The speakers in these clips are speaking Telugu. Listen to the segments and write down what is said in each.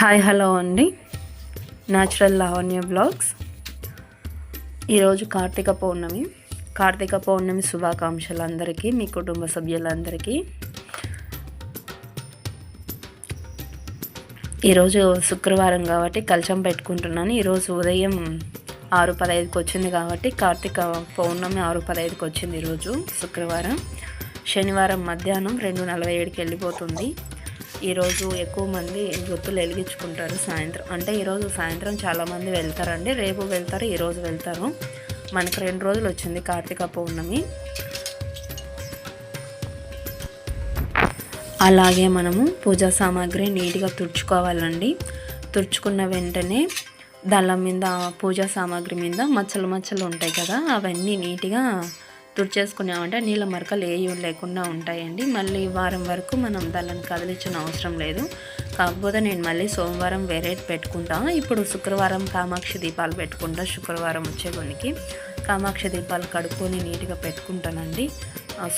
హాయ్ హలో అండి. న్యాచురల్ లావణ్య బ్లాగ్స్ ఈరోజు కార్తీక పౌర్ణమి. కార్తీక పౌర్ణమి శుభాకాంక్షలు అందరికీ మీ కుటుంబ సభ్యులందరికీ. ఈరోజు శుక్రవారం కాబట్టి కలచం పెట్టుకుంటున్నాను. ఈరోజు ఉదయం ఆరు పదహైదుకి వచ్చింది కాబట్టి కార్తీక పౌర్ణమి ఆరు పదహైదుకి వచ్చింది ఈరోజు శుక్రవారం. శనివారం మధ్యాహ్నం రెండు నలభై ఏడుకి వెళ్ళిపోతుంది. ఈరోజు ఎక్కువ మంది గుర్తులు వెలిగించుకుంటారు సాయంత్రం. అంటే ఈరోజు సాయంత్రం చాలామంది వెళ్తారండి. రేపు వెళ్తారు ఈరోజు వెళ్తారు. మనకు రెండు రోజులు వచ్చింది కార్తీక పౌర్ణమి. అలాగే మనము పూజా సామాగ్రి నీట్గా తుడుచుకోవాలండి. తుడుచుకున్న వెంటనే దాని మీద పూజా సామాగ్రి మీద మచ్చలు మచ్చలు ఉంటాయి కదా అవన్నీ నీట్గా తుడిచేసుకున్నామంటే నీళ్ళ మరకలు ఏ లేకుండా ఉంటాయండి. మళ్ళీ వారం వరకు మనం దానిని కదిలించిన అవసరం లేదు. కాకపోతే నేను మళ్ళీ సోమవారం వేరే పెట్టుకుంటా ఇప్పుడు శుక్రవారం కామాక్షి దీపాలు పెట్టుకుంటా. శుక్రవారం వచ్చే కొనికి కామాక్షి దీపాలు కడుక్కొని నీట్గా పెట్టుకుంటానండి.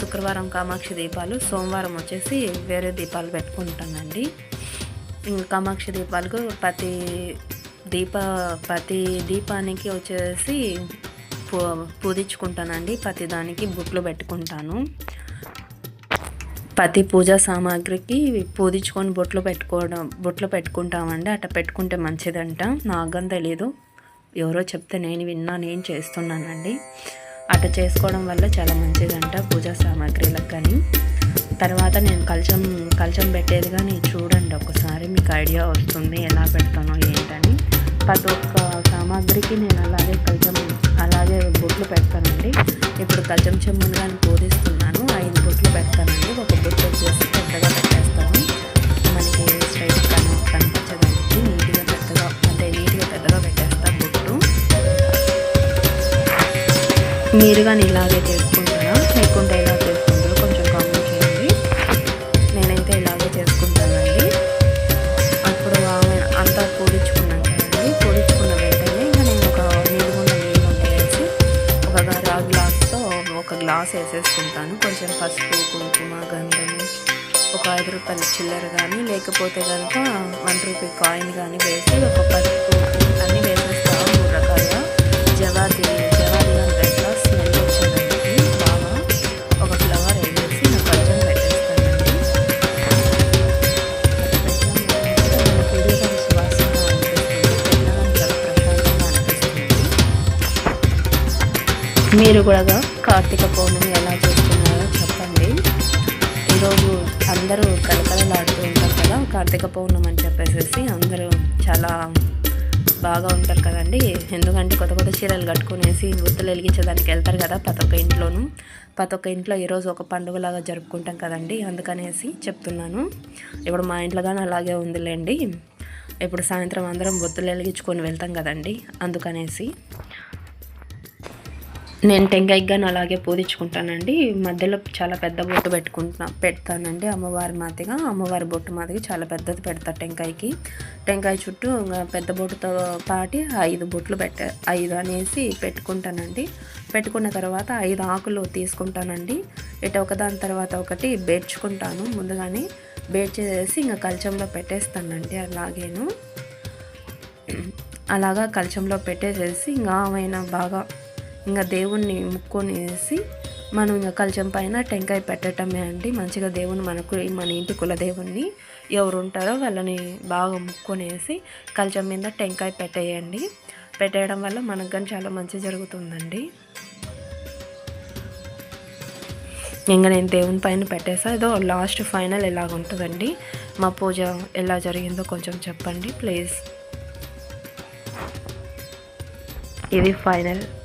శుక్రవారం కామాక్షి దీపాలు సోమవారం వచ్చేసి వేరే దీపాలు పెట్టుకుంటానండి. కామాక్షి దీపాలకు ప్రతి దీప ప్రతి దీపానికి వచ్చేసి పూ పూజించుకుంటానండి ప్రతి దానికి బుట్లు పెట్టుకుంటాను. ప్రతి పూజా సామాగ్రికి పూజించుకొని బొట్లు పెట్టుకోవడం బొట్లు పెట్టుకుంటామండి. అట్లా పెట్టుకుంటే మంచిదంట. నాగం తెలీదు. ఎవరో చెప్తే నేను విన్నా నేను చేస్తున్నానండి. అట్లా చేసుకోవడం వల్ల చాలా మంచిదంట పూజా సామాగ్రిలకు కానీ. తర్వాత నేను కలచం కలచం పెట్టేది కానీ చూడండి. ఒకసారి మీకు ఐడియా వస్తుంది ఎలా పెడతానో ఏంటని. ప్రతి ఒక్క సామాగ్రికి నేను అలాగే కలచం బొట్లు పెడతానండి. ఇప్పుడు కజం చెమ్మును పూజిస్తున్నాను ఐదు బొట్లు పెడతానండి. ఒక బొట్టు వచ్చేసి పెద్దగా పెట్టేస్తాను. మనకి స్ట్రైట్ కను కనిపించడానికి నీట్గా పెద్దగా అంటే నీట్గా పెద్దగా పెట్టేస్తాను బొట్టు. మీరు కానీ ఇలాగే చేస్తాను సాస్ వేసేసుకుంటాను కొంచెం పసుపు కుంకుమ గంధము ఒక ఐదు రూపాయల చిల్లర కానీ లేకపోతే కనుక వన్ రూపీ కాయిన్ కానీ వేసి ఒక పసుపు అన్నీ వేసేస్తాను. రకాల జవాబీ మీరు కూడా కార్తీక పౌర్ణమి ఎలా చేసుకున్నారో చెప్పండి. ఈరోజు అందరూ కలకలలాడుతూ ఉంటారు కదా కార్తీక పౌర్ణమి అని చెప్పేసి అందరూ చాలా బాగా ఉంటారు కదండి. ఎందుకంటే కొత్త కొత్త చీరలు కట్టుకునేసి గుర్తులు వెలిగించడానికి వెళ్తారు కదా ప్రతి ఒక్క ఇంట్లోనూ. ప్రతి ఒక్క ఇంట్లో ఈరోజు ఒక పండుగలాగా జరుపుకుంటాం కదండి. అందుకనేసి చెప్తున్నాను. ఇప్పుడు మా ఇంట్లో కానీ అలాగే ఉందిలేండి. ఇప్పుడు సాయంత్రం అందరం బొత్తులు వెలిగించుకొని వెళ్తాం కదండి. అందుకనేసి నేను టెంకాయగాను అలాగే పూజించుకుంటానండి మధ్యలో చాలా పెద్ద బొట్టు పెట్టుకుంటున్నా పెడతానండి. అమ్మవారి మాదిగా అమ్మవారి బొట్టు మాదిగా చాలా పెద్దది పెడతా టెంకాయకి. టెంకాయ చుట్టూ పెద్ద బొట్టుతో పాటి ఐదు బొట్లు పెట్ట ఐదు అనేసి పెట్టుకుంటానండి. పెట్టుకున్న తర్వాత ఐదు ఆకులు తీసుకుంటానండి. ఇటు ఒకదాని తర్వాత ఒకటి బేర్చుకుంటాను ముందుగానే. బేర్చేసి ఇంకా కలచంలో పెట్టేస్తానండి అలాగేను. అలాగా కలచంలో పెట్టేసేసి ఇంకా ఆమెన బాగా ఇంకా దేవుణ్ణి ముక్కొనేసి మనం ఇంకా కలచం పైన టెంకాయ పెట్టడమే అండి. మంచిగా దేవుని మనకు మన ఇంటి కులదేవుణ్ణి ఎవరు ఉంటారో వాళ్ళని బాగా ముక్కొనేసి కలచం మీద టెంకాయ పెట్టేయండి. పెట్టేయడం వల్ల మనకు కానీ చాలా మంచి జరుగుతుందండి. ఇంకా నేను దేవుని పైన పెట్టేసా. ఏదో లాస్ట్ ఫైనల్ ఎలాగ ఉంటుందండి మా పూజ ఎలా జరిగిందో కొంచెం చెప్పండి ప్లీజ్. ఇది ఫైనల్.